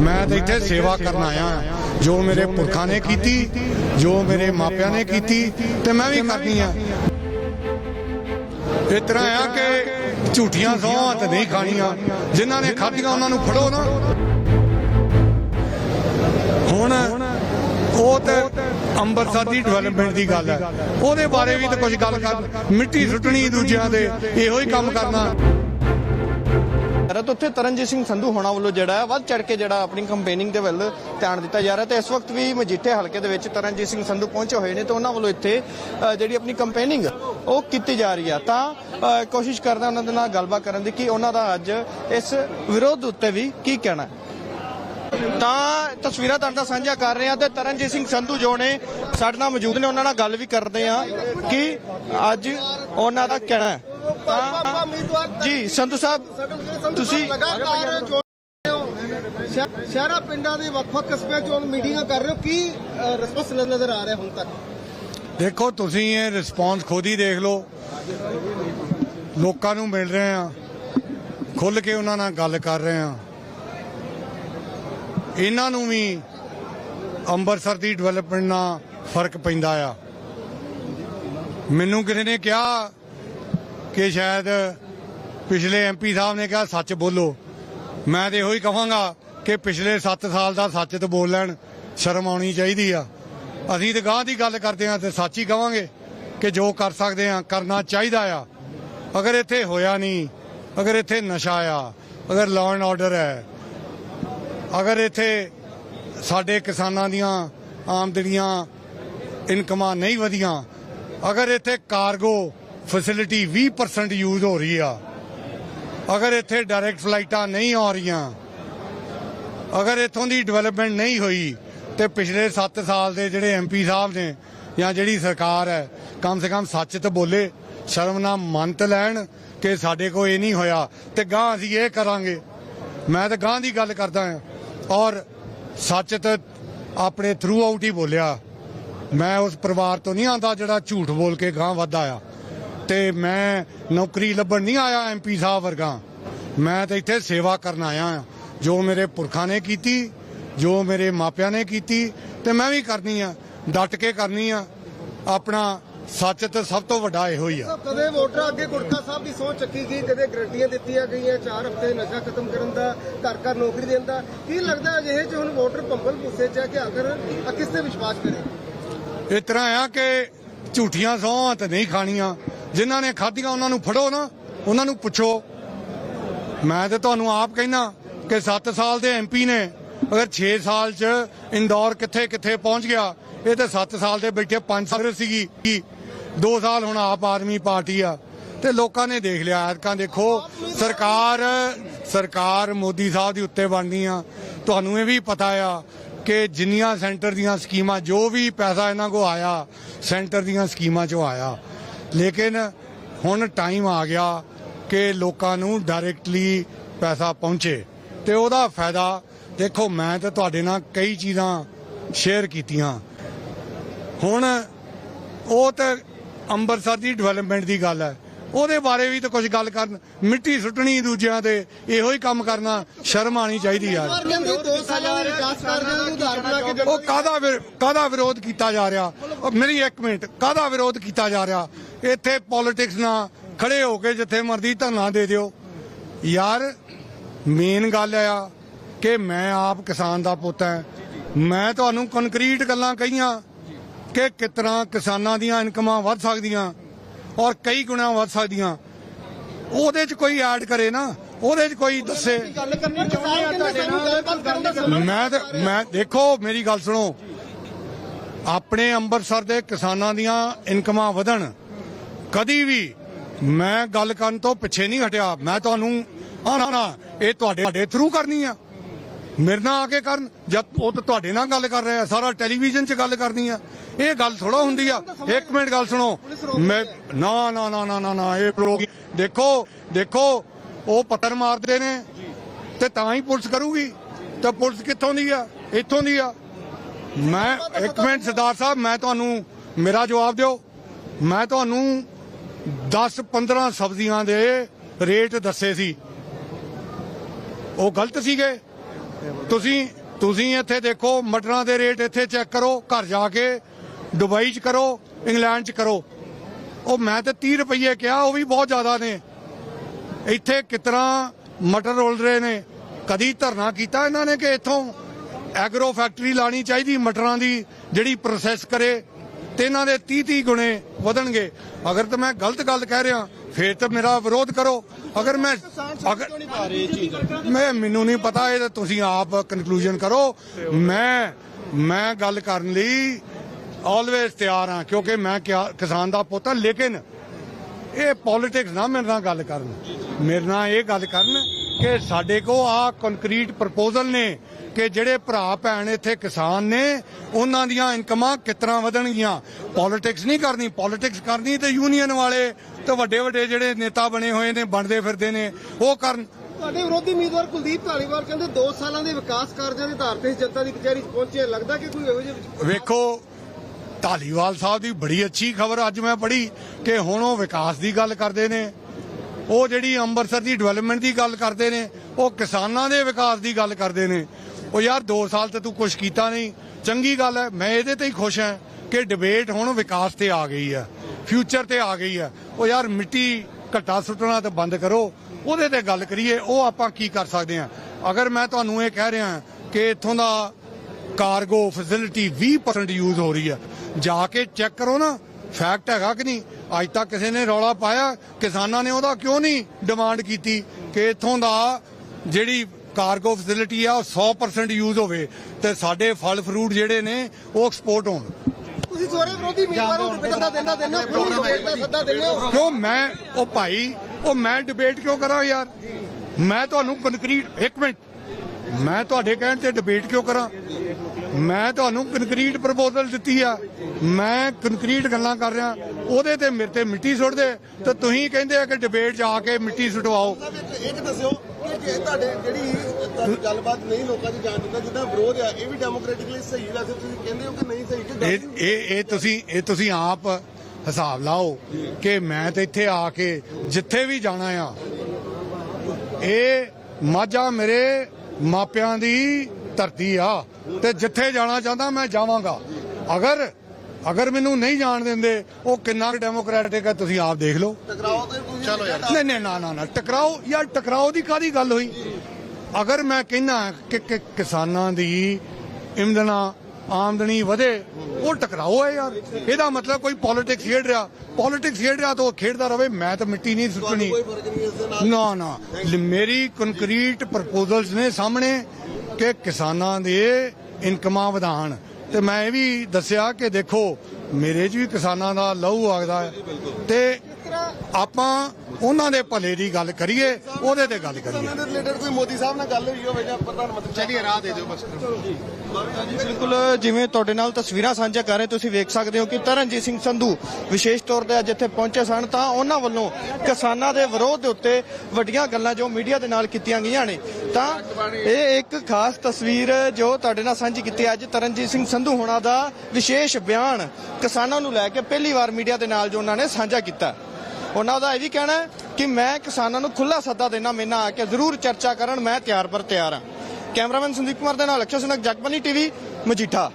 ਮੈਂ ਤਾਂ ਇੱਥੇ ਸੇਵਾ ਕਰਨ ਆਇਆ। ਜੋ ਮੇਰੇ ਪੁਰਖਾਂ ਨੇ ਕੀਤੀ, ਜੋ ਮੇਰੇ ਮਾਪਿਆਂ ਨੇ ਕੀਤੀ, ਤੇ ਮੈਂ ਵੀ ਕਰਨੀ ਆ। ਇਸ ਤਰ੍ਹਾਂ ਆ ਕਿ ਝੂਠੀਆਂ ਸੌਹਾਂ ਤੇ ਨਹੀਂ ਖਾਣੀਆਂ, ਜਿਨ੍ਹਾਂ ਨੇ ਖਾਧੀਆਂ ਉਹਨਾਂ ਨੂੰ ਫੜੋ ਨਾ। ਹੁਣ ਉਹ ਤੇ ਅੰਮ੍ਰਿਤਸਰ ਦੀ ਡਿਵੈਲਪਮੈਂਟ ਦੀ ਗੱਲ ਹੈ ਉਹਦੇ ਬਾਰੇ ਵੀ ਤਾਂ ਕੁਝ ਗੱਲ ਕਰ। ਮਿੱਟੀ ਸੁੱਟਣੀ ਦੂਜਿਆਂ ਦੇ, ਇਹੋ ਹੀ ਕੰਮ ਕਰਨਾ। ਰਤ ਉੱਥੇ ਤਰਨਜੀਤ ਸਿੰਘ ਸੰਧੂ ਹੋਣਾ ਵੱਲੋਂ ਜਿਹੜਾ ਵੱਧ ਚੜ ਕੇ ਜਿਹੜਾ ਆਪਣੀ ਕੰਪੇਨਿੰਗ ਦੇ ਵੱਲ ਧਿਆਨ ਦਿੱਤਾ ਜਾ ਰਿਹਾ ਤੇ ਇਸ ਵਕਤ ਵੀ ਮਜੀਠੇ ਹਲਕੇ ਦੇ ਵਿੱਚ ਤਰਨਜੀਤ ਸਿੰਘ ਸੰਧੂ ਪਹੁੰਚੇ ਹੋਏ ਨੇ ਤੇ ਉਹਨਾਂ ਵੱਲੋਂ ਇੱਥੇ ਜਿਹੜੀ ਆਪਣੀ ਕੰਪੇਨਿੰਗ ਉਹ ਕੀਤੀ ਜਾ ਰਹੀ ਆ। ਤਾਂ ਕੋਸ਼ਿਸ਼ ਕਰਦਾ ਉਹਨਾਂ ਦੇ ਨਾਲ ਗੱਲਬਾਤ ਕਰਨ ਦੀ ਕਿ ਉਹਨਾਂ ਦਾ ਅੱਜ ਇਸ ਵਿਰੋਧ ਉੱਤੇ ਵੀ ਕੀ ਕਹਿਣਾ ਤਾਂ, ਤਸਵੀਰਾਂ ਤੁਹਾਡੇ ਨਾਲ ਸਾਂਝਾ ਕਰ ਰਹੇ ਆ ਤੇ ਤਰਨਜੀਤ ਸਿੰਘ ਸੰਧੂ ਜੋ ਨੇ ਸਾਡੇ ਨਾਲ ਮੌਜੂਦ ਨੇ, ਉਹਨਾਂ ਨਾਲ ਗੱਲ ਵੀ ਕਰਦੇ ਆ ਕਿ ਅੱਜ ਉਹਨਾਂ ਦਾ ਕਹਿਣਾ ਹੈ। ਜੀ ਸੰਧੂ ਸਾਹਿਬ ਤੁਸੀਂ ਲਗਾਤਾਰ ਸ਼ਹਿਰਾਂ ਪਿੰਡਾਂ ਦੇ ਵੱਖ-ਵੱਖ ਕਸਬਿਆਂ ਚੋਂ ਮੀਟਿੰਗਾਂ ਕਰ ਰਹੇ ਹੋ ਕੀ ਰਿਸਪੌਂਸ ਨਜ਼ਰ ਆ ਰਿਹਾ ਹੁਣ ਤੱਕ? ਦੇਖੋ ਤੁਸੀਂ ਇਹ ਰਿਸਪੌਂਸ ਖੁਦ ਹੀ ਦੇਖ ਲਓ। ਲੋਕਾਂ ਨੂੰ ਮਿਲ ਰਹੇ ਆ। ਖੁੱਲ ਕੇ ਉਹਨਾਂ ਨਾਲ ਗੱਲ ਕਰ ਰਹੇ ਆ। ਇਹਨਾਂ ਨੂੰ ਵੀ ਅੰਮ੍ਰਿਤਸਰ ਦੀ ਡਿਵੈਲਪਮੈਂਟ ਨਾਲ ਫ਼ਰਕ ਪੈਂਦਾ ਆ। ਮੈਨੂੰ ਕਿਸੇ ਨੇ ਕਿਹਾ ਕਿ ਸ਼ਾਇਦ ਪਿਛਲੇ ਐਮਪੀ ਸਾਹਿਬ ਨੇ ਕਿਹਾ ਸੱਚ ਬੋਲੋ। ਮੈਂ ਤੇ ਇਹੋ ਹੀ ਕਹਾਂਗਾ ਕਿ ਪਿਛਲੇ 7 ਸਾਲ ਦਾ ਸੱਚ ਤੇ ਬੋਲ ਲੈਣ ਸ਼ਰਮ ਆਉਣੀ ਚਾਹੀਦੀ ਆ। ਅਸੀਂ ਤੇ ਗਾਂ ਦੀ ਗੱਲ ਕਰਦੇ ਆ ਤੇ ਸੱਚ ਹੀ ਕਵਾਂਗੇ ਕਿ ਜੋ ਕਰ ਸਕਦੇ ਆ ਕਰਨਾ ਚਾਹੀਦਾ ਆ। ਅਗਰ ਇੱਥੇ ਹੋਇਆ ਨਹੀਂ, ਅਗਰ ਇੱਥੇ ਨਸ਼ਾ ਆ, ਅਗਰ ਲਾਅ ਐਂਡ ਆਰਡਰ ਹੈ, ਅਗਰ ਇੱਥੇ ਸਾਡੇ ਕਿਸਾਨਾਂ ਦੀਆਂ ਆਮਦਨੀਆਂ, ਇਨਕਮਾਂ ਨਹੀਂ ਵਧੀਆਂ, ਅਗਰ ਇੱਥੇ ਕਾਰਗੋ ਫੈਸਿਲਿਟੀ 20% ਯੂਜ਼ ਹੋ ਰਹੀ ਆ। ਅਗਰ ਇੱਥੇ ਡਾਇਰੈਕਟ ਫਲਾਈਟਾਂ ਨਹੀਂ ਆ ਰਹੀਆਂ, ਅਗਰ ਇੱਥੋਂ ਦੀ ਡਿਵੈਲਪਮੈਂਟ ਨਹੀਂ ਹੋਈ, ਤੇ ਪਿਛਲੇ 7 ਸਾਲ ਦੇ ਜਿਹੜੇ ਐਮਪੀ ਸਾਹਿਬ ਨੇ ਜਾਂ ਜਿਹੜੀ ਸਰਕਾਰ ਹੈ, ਕਮ ਸੇ ਕਮ ਸੱਚ ਤੇ ਬੋਲੇ, ਸ਼ਰਮ ਨਾਲ ਮੰਨ ਤੇ ਲੈਣ ਕਿ ਸਾਡੇ ਕੋਲ ਇਹ ਨਹੀਂ ਹੋਇਆ, ਤੇ ਗਾਂ ਅਸੀਂ ਇਹ ਕਰਾਂਗੇ। ਮੈਂ ਤਾਂ ਗਾਂ ਦੀ ਗੱਲ ਕਰਦਾ ਹਾਂ, ਔਰ ਸੱਚ ਤੇ ਆਪਣੇ ਥਰੂ ਆਊਟ ਹੀ ਬੋਲਿਆ। ਮੈਂ ਉਸ ਪਰਿਵਾਰ ਤੋਂ ਨਹੀਂ ਆਂਦਾ ਜਿਹੜਾ ਝੂਠ ਬੋਲ ਕੇ ਗਾਂ ਵੱਧਾ ਆ। ਤੇ ਮੈਂ ਨੌਕਰੀ ਲੱਭਣ ਨਹੀਂ ਆਇਆ ਐਮਪੀ ਸਾਹਿਬ ਵਰਗਾ। ਮੈਂ ਤਾਂ ਇੱਥੇ ਸੇਵਾ ਕਰਨ ਆਇਆ ਹਾਂ। ਜੋ ਮੇਰੇ ਪੁਰਖਾਂ ਨੇ ਕੀਤੀ ਜੋ ਮੇਰੇ ਮਾਪਿਆਂ ਨੇ ਕੀਤੀ ਤੇ ਮੈਂ ਵੀ ਕਰਨੀ ਆ ਡਟ ਕੇ ਕਰਨੀ ਆ। ਆਪਣਾ ਸੱਚ ਤੇ ਸਭ ਤੋਂ ਵੱਡਾ ਇਹੋ ਹੀ ਆ। ਕਦੇ ਵੋਟਰ ਅੱਗੇ ਗੁਟਕਾ ਸਾਹਿਬ ਦੀ ਸਹੁੰ ਚੱਕੀ ਗਈ ਕਦੇ ਗਰੰਟੀਆਂ ਦਿੱਤੀਆਂ ਗਈਆਂ 4 ਹਫ਼ਤੇ ਨਸ਼ਾ ਖਤਮ ਕਰਨ ਦਾ ਘਰ ਘਰ ਨੌਕਰੀ ਦੇਣ ਦਾ। ਕੀ ਲੱਗਦਾ ਅਜਿਹੇ ਚ ਹੁਣ ਵੋਟਰ ਪੰਬਲ ਗੁੱਸੇ ਚ ਕਿ ਆਖਰ ਕਿਸ ਤੇ ਵਿਸ਼ਵਾਸ ਕਰੇ? ਇਸ ਤਰ੍ਹਾਂ ਆ ਕਿ ਝੂਠੀਆਂ ਸੌਹਾਂ ਤੇ ਨਹੀਂ ਖਾਣੀਆਂ। ਜਿਨ੍ਹਾਂ ਨੇ ਖਾਧੀਆਂ, ਉਹਨਾਂ ਨੂੰ ਫੜੋ ਨਾ, ਉਹਨਾਂ ਨੂੰ ਪੁੱਛੋ। ਮੈਂ ਤੇ ਤੁਹਾਨੂੰ ਆਪ ਕਹਿਣਾ ਕਿ 7 ਸਾਲ ਦੇ ਐਮਪੀ ਨੇ, ਅਗਰ 6 ਸਾਲ ਚ ਇੰਦੌਰ ਕਿੱਥੇ ਕਿੱਥੇ ਪਹੁੰਚ ਗਿਆ, ਇਹ ਤੇ 7 ਸਾਲ ਦੇ ਬੈਠੇ 5 ਸਾਲ ਸੀਗੀ। 2 ਸਾਲ ਹੁਣ ਆਪ ਆਦਮੀ ਪਾਰਟੀ ਆ। ਤੇ ਲੋਕਾਂ ਨੇ ਦੇਖ ਲਿਆ, ਐਤਕਾਂ ਦੇਖੋ, ਸਰਕਾਰ ਸਰਕਾਰ ਮੋਦੀ ਸਾਹਿਬ ਦੀ ਉੱਤੇ ਬਣਨੀ ਆ। ਤੁਹਾਨੂੰ ਇਹ ਵੀ ਪਤਾ ਆ ਕਿ ਜਿੰਨੀਆਂ ਸੈਂਟਰ ਦੀਆਂ ਸਕੀਮਾਂ, ਜੋ ਵੀ ਪੈਸਾ ਇਹਨਾਂ ਕੋ ਆਇਆ, ਸੈਂਟਰ ਦੀਆਂ ਸਕੀਮਾਂ ਚੋਂ ਆਇਆ। ਲੇਕਿਨ ਹੁਣ ਟਾਈਮ ਆ ਗਿਆ ਕਿ ਲੋਕਾਂ ਨੂੰ ਡਾਇਰੈਕਟਲੀ ਪੈਸਾ ਪਹੁੰਚੇ ਤੇ ਉਹਦਾ ਫਾਇਦਾ ਦੇਖੋ, ਮੈਂ ਤਾਂ ਤੁਹਾਡੇ ਨਾਲ ਕਈ ਚੀਜ਼ਾਂ ਸ਼ੇਅਰ ਕੀਤੀਆਂ। ਹੁਣ ਉਹ ਤਾਂ ਅੰਮ੍ਰਿਤਸਰ ਦੀ ਡਿਵੈਲਪਮੈਂਟ ਦੀ ਗੱਲ ਹੈ। ਉਹਦੇ ਬਾਰੇ ਵੀ ਤਾਂ ਕੁਝ ਗੱਲ ਕਰਨ। ਮਿੱਟੀ ਸੁੱਟਣੀ ਦੂਜਿਆਂ ਤੇ ਇਹੋ ਹੀ ਕੰਮ ਕਰਨਾ ਸ਼ਰਮ ਆਣੀ ਚਾਹੀਦੀ ਯਾਰ। ਉਹ ਕਾਦਾ ਕਾਦਾ ਵਿਰੋਧ ਕੀਤਾ ਜਾ ਰਿਹਾ? ਮੇਰੀ 1 ਮਿੰਟ ਕਾਦਾ ਵਿਰੋਧ ਕੀਤਾ ਜਾ ਰਿਹਾ? ਇੱਥੇ ਪੋਲਿਟਿਕਸ ਨਾਲ ਖੜੇ ਹੋ ਕੇ ਜਿੱਥੇ ਮਰਜ਼ੀ ਧਰਨਾ ਦੇ ਦਿਓ। ਯਾਰ ਮੇਨ ਗੱਲ ਆ ਕਿ ਮੈਂ ਆਪ ਕਿਸਾਨ ਦਾ ਪੁੱਤ ਹਾਂ। ਮੈਂ ਤੁਹਾਨੂੰ ਕੰਕਰੀਟ ਗੱਲਾਂ ਕਹੀਆਂ ਕਿ ਕਿਤਨਾ ਕਿਸਾਨਾਂ ਦੀਆਂ ਇਨਕਮਾਂ ਵੱਧ ਸਕਦੀਆਂ। ਔਰ ਕਈ ਗੁਣਾ ਵੱਧ ਸਕਦੀਆਂ। ਉਹਦੇ 'ਚ ਕੋਈ ਐਡ ਕਰੇ ਨਾ ਉਹਦੇ 'ਚ ਕੋਈ ਦੱਸੇ। ਗੱਲ ਕਰਨੀ ਚਾਹੁੰਦੇ ਆ ਤੁਹਾਡੇ ਨਾਲ। ਗੱਲਬਾਤ ਕਰਨ ਦਾ ਸਮਾਂ ਮੈਂ ਤੇ ਮੈਂ ਦੇਖੋ ਮੇਰੀ ਗੱਲ ਸੁਣੋ। ਆਪਣੇ ਅੰਮ੍ਰਿਤਸਰ ਦੇ ਕਿਸਾਨਾਂ ਦੀਆਂ ਇਨਕਮਾਂ ਵਧਣ। ਕਦੀ ਵੀ ਮੈਂ ਗੱਲ ਕਰਨ ਤੋਂ ਪਿੱਛੇ ਨਹੀਂ ਹਟਿਆ। ਮੈਂ ਤੁਹਾਨੂੰ ਆਣਾ ਨਾ ਇਹ ਤੁਹਾਡੇ ਤੁਹਾਡੇ ਥਰੂ ਕਰਨੀ ਆ। ਮੇਰੇ ਨਾਲ ਆ ਕੇ ਕਰਨ। ਜਦ ਉਹ ਤਾਂ ਤੁਹਾਡੇ ਨਾਲ ਗੱਲ ਕਰ ਰਿਹਾ, ਸਾਰਾ ਟੈਲੀਵਿਜ਼ਨ 'ਚ ਗੱਲ ਕਰਨੀ ਆ। ਇਹ ਗੱਲ ਥੋੜਾ ਹੁੰਦੀ ਆ। ਇੱਕ ਮਿੰਟ ਗੱਲ ਸੁਣੋ। ਮੈਂ ਨਾ ਨਾ ਨਾ ਨਾ ਨਾ ਇਹ ਲੋਕ ਦੇਖੋ ਦੇਖੋ, ਉਹ ਪੱਤਰ ਮਾਰਦੇ ਨੇ। ਤੇ ਤਾਂ ਹੀ ਪੁਲਿਸ ਕਰੂਗੀ। ਤਾਂ ਪੁਲਿਸ ਕਿੱਥੋਂ ਦੀ ਆ? ਇੱਥੋਂ ਦੀ ਆ। ਮੈਂ ਇੱਕ ਮਿੰਟ, ਸਰਦਾਰ ਸਾਹਿਬ, ਮੈਂ ਤੁਹਾਨੂੰ ਮੇਰਾ ਜਵਾਬ ਦਿਓ। ਮੈਂ ਤੁਹਾਨੂੰ 10 15 ਸਬਜ਼ੀਆਂ ਦੇ ਰੇਟ ਦੱਸੇ ਸੀ। ਉਹ ਗਲਤ ਸੀਗੇ? ਤੁਸੀਂ ਤੁਸੀਂ ਇੱਥੇ ਦੇਖੋ, ਮਟਰਾਂ ਦੇ ਰੇਟ ਇੱਥੇ ਚੈੱਕ ਕਰੋ, ਘਰ ਜਾ ਕੇ ਦੁਬਈ 'ਚ ਕਰੋ ਇੰਗਲੈਂਡ 'ਚ ਕਰੋ। ਉਹ ਮੈਂ ਤੇ 30 ਰੁਪਏ ਕਿਹਾ, ਉਹ ਵੀ ਬਹੁਤ ਜ਼ਿਆਦਾ ਨੇ। ਇੱਥੇ ਕਿਤਨਾ ਮਟਰ ਰੋਲ ਰਹੇ ਨੇ। ਕਦੀ ਧਰਨਾ ਕੀਤਾ ਇਹਨਾਂ ਨੇ ਕਿ ਇੱਥੋਂ ਐਗਰੋ ਫੈਕਟਰੀ ਲਾਣੀ ਚਾਹੀਦੀ ਮਟਰਾਂ ਦੀ ਜਿਹੜੀ ਪ੍ਰੋਸੈਸ ਕਰੇ। ਤੇ ਇਹਨਾਂ ਦੇ 30 30 ਗੁਣੇ ਵਧਣਗੇ। ਅਗਰ ਤਾਂ ਮੈਂ ਗਲਤ ਗੱਲ ਕਹਿ ਰਿਹਾ, ਫੇਰ ਤਾਂ ਮੇਰਾ ਵਿਰੋਧ ਕਰੋ। ਅਗਰ ਮੈਂ ਅਗਰ ਮੈਂ ਮੈਨੂੰ ਨਹੀਂ ਪਤਾ, ਇਹ ਤਾਂ ਤੁਸੀਂ ਆਪ ਕਨਕਲੂਜਨ ਕਰੋ। ਮੈਂ ਮੈਂ ਗੱਲ ਕਰਨ ਲਈ ਆਲਵੇਸ ਤਿਆਰ ਹਾਂ, ਕਿਉਂਕਿ ਮੈਂ ਕਿਸਾਨ ਦਾ ਪੁੱਤ ਹਾਂ, ਲੇਕਿਨ ਇਹ ਪੋਲਿਟਿਕਸ ਨਾ ਮੇਰੇ ਨਾਲ ਗੱਲ ਕਰਨ। ਮੇਰੇ ਨਾਲ ਇਹ ਗੱਲ ਕਰਨ ਕਿ ਸਾਡੇ ਕੋ ਆ ਕੰਕਰੀਟ ਪ੍ਰਪੋਜ਼ਲ ਨੇ ਕਿ ਜਿਹੜੇ ਭਰਾ ਭੈਣ ਇੱਥੇ ਕਿਸਾਨ ਨੇ ਉਹਨਾਂ ਦੀਆਂ ਇਨਕਮਾਂ ਕਿਤਨਾ ਵਧਣਗੀਆਂ? ਪੋਲਿਟਿਕਸ ਨਹੀਂ ਕਰਨੀ ਪੋਲਿਟਿਕਸ ਕਰਨੀ ਤੇ ਯੂਨੀਅਨ ਵਾਲੇ ਤੇ ਵੱਡੇ ਵੱਡੇ ਜਿਹੜੇ ਨੇਤਾ ਬਣੇ ਹੋਏ ਨੇ ਬਣਦੇ ਫਿਰਦੇ ਨੇ ਉਹ ਕਰਨ। ਤੁਹਾਡੇ ਵਿਰੋਧੀ ਉਮੀਦਵਾਰ ਕੁਲਦੀਪ ਧਾਲੀਵਾਲ ਕਹਿੰਦੇ 2 ਸਾਲਾਂ ਦੇ ਵਿਕਾਸ ਕਾਰਜਾਂ ਦੇ ਆਧਾਰ ਤੇ ਜਨਤਾ ਦੀ ਕਚਹਿਰੀ ਪਹੁੰਚੇ ਲੱਗਦਾ ਕਿ ਕੋਈ ਇਹੋ ਜਿਹੀ ਵੇਖੋ ਢਾਲੀਵਾਲ ਸਾਹਿਬ ਦੀ ਬੜੀ ਅੱਛੀ ਖਬਰ ਅੱਜ ਮੈਂ ਪੜ੍ਹੀ ਕਿ ਹੁਣ ਉਹ ਵਿਕਾਸ ਦੀ ਗੱਲ ਕਰਦੇ ਨੇ। ਉਹ ਜਿਹੜੀ ਅੰਮ੍ਰਿਤਸਰ ਦੀ ਡਿਵੈਲਪਮੈਂਟ ਦੀ ਗੱਲ ਕਰਦੇ ਨੇ, ਉਹ ਕਿਸਾਨਾਂ ਦੇ ਵਿਕਾਸ ਦੀ ਗੱਲ ਕਰਦੇ ਨੇ। ਉਹ ਯਾਰ 2 ਸਾਲ ਤੇ ਤੂੰ ਕੁਝ ਕੀਤਾ ਨਹੀਂ। ਚੰਗੀ ਗੱਲ ਹੈ, ਮੈਂ ਇਹਦੇ ਤੇ ਹੀ ਖੁਸ਼ ਹਾਂ ਕਿ ਡਿਬੇਟ ਹੁਣ ਵਿਕਾਸ ਤੇ ਆ ਗਈ ਹੈ ਫਿਊਚਰ ਤੇ ਆ ਗਈ ਹੈ। ਉਹ ਯਾਰ ਮਿੱਟੀ ਘੱਟਾ ਸੁੱਟਣਾ ਤੇ ਬੰਦ ਕਰੋ। ਉਹਦੇ ਤੇ ਗੱਲ ਕਰੀਏ, ਉਹ ਆਪਾਂ ਕੀ ਕਰ ਸਕਦੇ ਹਾਂ? ਅਗਰ ਮੈਂ ਤੁਹਾਨੂੰ ਇਹ ਕਹਿ ਰਿਹਾ ਕਿ ਇੱਥੋਂ ਦਾ ਕਾਰਗੋ ਫੈਸਿਲਿਟੀ 20% ਯੂਜ਼ ਹੋ ਰਹੀ ਹੈ, ਜਾ ਕੇ ਚੈੱਕ ਕਰੋ ਨਾ ਫੈਕਟ ਹੈਗਾ ਕਿ ਨਹੀਂ? ਅੱਜ ਤੱਕ ਕਿਸੇ ਨੇ ਰੌਲਾ ਪਾਇਆ ਕਿਸਾਨਾਂ ਨੇ ਉਹਦਾ ਕਿਉਂ ਨਹੀਂ ਡਿਮਾਂਡ ਕੀਤੀ ਕਿ ਇੱਥੋਂ ਦਾ ਜਿਹੜੀ ਕਾਰਗੋ ਫੈਸਿਲਿਟੀ ਆ ਉਹ 100% ਯੂਜ਼ ਹੋਵੇ ਤੇ ਸਾਡੇ ਫਲ ਫਰੂਟ ਜਿਹੜੇ ਨੇ ਉਹ ਐਕਸਪੋਰਟ ਹੋਣ। ਤੁਸੀਂ ਸੋਰੇ ਵਿਰੋਧੀ ਉਮੀਦਵਾਰ ਨੂੰ ਡਿਬੇਟ ਦਾ ਦਿੰਦਾ ਦਿੰਦੇ ਹੋ ਸੱਦਾ ਦਿੰਦੇ ਹੋ ਕਿਉਂ ਮੈਂ ਉਹ ਭਾਈ ਉਹ ਮੈਂ ਡਿਬੇਟ ਕਿਉਂ ਕਰਾਂ ਯਾਰ? ਮੈਂ ਤੁਹਾਨੂੰ ਕੰਕਰੀਟ ਇੱਕ ਮਿੰਟ। ਮੈਂ ਤੁਹਾਡੇ ਕਹਿਣ ਤੇ ਡਿਬੇਟ ਕਿਉਂ ਕਰਾਂ? ਮੈਂ ਤੁਹਾਨੂੰ ਕੰਕਰੀਟ ਪ੍ਰਪੋਜ਼ਲ ਦਿੱਤੀ ਆ। ਮੈਂ ਕੰਕਰੀਟ ਗੱਲਾਂ ਕਰ ਰਿਹਾ। ਉਹਦੇ ਤੇ ਮੇਰੇ ਤੇ ਮਿੱਟੀ ਸੁੱਟ ਦੇ ਤੇ ਤੁਸੀਂ ਕਹਿੰਦੇ ਆ ਕਿ ਡਿਬੇਟ ਜਾ ਕੇ ਮਿੱਟੀ ਸੁਟਵਾਓ। ਇੱਕ ਦੱਸਿਓ ਕਿ ਜੇ ਤੁਹਾਡੇ ਜਿਹੜੀ ਗੱਲਬਾਤ ਨਹੀਂ ਲੋਕਾਂ ਦੀ ਜਾਣ ਦਿੰਦਾ ਜਿੱਦਾਂ ਵਿਰੋਧ ਆ ਇਹ ਵੀ ਡੈਮੋਕ੍ਰੈਟਿਕਲੀ ਸਹੀ ਵੈਸੇ ਤੁਸੀਂ ਕਹਿੰਦੇ ਹੋ ਕਿ ਨਹੀਂ ਸਹੀ ਕਿ ਇਹ ਇਹ ਇਹ ਤੁਸੀਂ ਇਹ ਤੁਸੀਂ ਆਪ ਹਿਸਾਬ ਲਾਓ ਕਿ ਮੈਂ ਤੇ ਇੱਥੇ ਆ ਕੇ ਜਿੱਥੇ ਵੀ ਜਾਣਾ ਆ ਇਹ ਮਾਝਾ ਮੇਰੇ ਮਾਪਿਆਂ ਦੀ ਧਰਤੀ ਆ ਤੇ ਜਿੱਥੇ ਜਾਣਾ ਚਾਹੁੰਦਾ ਮੈਂ ਜਾਵਾਂਗਾ। ਅਗਰ ਅਗਰ ਮੈਨੂੰ ਨਹੀਂ ਜਾਣ ਦਿੰਦੇ ਉਹ ਕਿੰਨਾ ਡੈਮੋਕ੍ਰੈਟਿਕ ਹੈ ਤੁਸੀਂ ਆਪ ਦੇਖ ਲਓ। ਟਕਰਾਓ ਤੇ ਚਲੋ ਯਾਰ। ਨਹੀਂ ਨਹੀਂ ਨਾ ਨਾ ਨਾ ਟਕਰਾਓ ਯਾਰ ਟਕਰਾਓ ਦੀ ਕਾਦੀ ਗੱਲ ਹੋਈ? ਅਗਰ ਮੈਂ ਕਹਿੰਦਾ ਕਿ ਕਿਸਾਨਾਂ ਦੀ ਇਮਦਨਾ ਆਮਦਨੀ ਵਧੇ ਉਹ ਟਕਰਾਓ ਹੈ ਯਾਰ। ਇਹਦਾ ਮਤਲਬ ਕੋਈ ਪੋਲਿਟਿਕਸ ਖੇਡ ਰਿਹਾ। ਪੋਲਿਟਿਕਸ ਖੇਡ ਰਿਹਾ ਤਾਂ ਉਹ ਖੇਡਦਾ ਰਵੇ ਮੈਂ ਤਾਂ ਮਿੱਟੀ ਨਹੀਂ ਸੁੱਟਣੀ। ਕੋਈ ਫ਼ਰਕ ਨਹੀਂ ਇਸ ਦੇ ਨਾਲ। ਨਾ ਨਾ। ਮੇਰੀ ਕੰਕਰੀਟ ਪ੍ਰਪੋਜ਼ਲਸ ਨੇ ਸਾਹਮਣੇ ਕਿ ਕਿਸਾਨਾਂ ਦੇ ਇਨਕਮਾਂ ਵਧਾਣ। ਤੇ ਮੈਂ ਇਹ ਵੀ ਦੱਸਿਆ ਕਿ ਦੇਖੋ ਮੇਰੇ 'ਚ ਵੀ ਕਿਸਾਨਾਂ ਦਾ ਲਹੂ ਆਗਦਾ ਹੈ। ਤੇ ਆਪਾਂ ਉਹਨਾਂ ਦੇ ਭਲੇ ਦੀ ਗੱਲ ਕਰੀਏ ਉਹਦੇ ਤੇ ਗੱਲ ਕਰੀਏ। ਉਹਨਾਂ ਦੇ ਰਿਲੇਟਡ ਕੋਈ ਮੋਦੀ ਸਾਹਿਬ ਨਾਲ ਗੱਲ ਹੋਈ ਹੋਵੇ ਜਾਂ ਪ੍ਰਧਾਨ ਮੰਤਰੀ ਚਲਿਏ ਰਾਹ ਦੇ ਦਿਓ ਬਸ। ਬਿਲਕੁਲ ਜਿਵੇਂ ਤੁਹਾਡੇ ਨਾਲ ਤਸਵੀਰਾਂ ਸਾਂਝਾ ਕਰ ਰਹੇ ਤੁਸੀਂ ਵੇਖ ਸਕਦੇ ਹੋ ਕਿ ਤਰਨਜੀਤ ਸਿੰਘ ਸੰਧੂ ਵਿਸ਼ੇਸ਼ ਤੌਰ ਤੇ ਅੱਜ ਇੱਥੇ ਪਹੁੰਚੇ ਸਨ ਤਾਂ ਉਹਨਾਂ ਵੱਲੋਂ ਕਿਸਾਨਾਂ ਦੇ ਵਿਰੋਧ ਦੇ ਉੱਤੇ ਵੱਡੀਆਂ ਗੱਲਾਂ ਜੋ ਮੀਡੀਆ ਦੇ ਨਾਲ ਕੀਤੀਆਂ ਗਈਆਂ ਨੇ। ਤਾਂ ਇਹ ਇੱਕ ਖਾਸ ਤਸਵੀਰ ਜੋ ਤੁਹਾਡੇ ਨਾਲ ਸਾਂਝੀ ਕੀਤੀ ਅੱਜ ਤਰਨਜੀਤ ਸਿੰਘ ਸੰਧੂ ਹੋਣਾ ਦਾ ਵਿਸ਼ੇਸ਼ ਬਿਆਨ ਕਿਸਾਨਾਂ ਨੂੰ ਲੈ ਕੇ ਪਹਿਲੀ ਵਾਰ ਮੀਡੀਆ ਦੇ ਨਾਲ ਜੋ ਉਹਨਾਂ ਨੇ ਸਾਂਝਾ ਕੀਤਾ। ਉਹਨਾਂ ਦਾ ਇਹ ਵੀ ਕਹਿਣਾ ਕਿ ਮੈਂ ਕਿਸਾਨਾਂ ਨੂੰ ਖੁੱਲਾ ਸੱਦਾ ਦੇਣਾ ਮੈਨਾਂ ਆ ਕੇ ਜ਼ਰੂਰ ਚਰਚਾ ਕਰਨ, ਮੈਂ ਤਿਆਰ ਪਰ ਤਿਆਰ ਹਾਂ। ਕੈਮਰਾਮੈਨ ਸੰਦੀਪ ਕੁਮਾਰ ਦੇ ਨਾਲ ਅਕਸ਼ਰ ਸਿੰਘ ਜਗਬਨੀ ਟੀਵੀ, ਮਜੀਠਾ।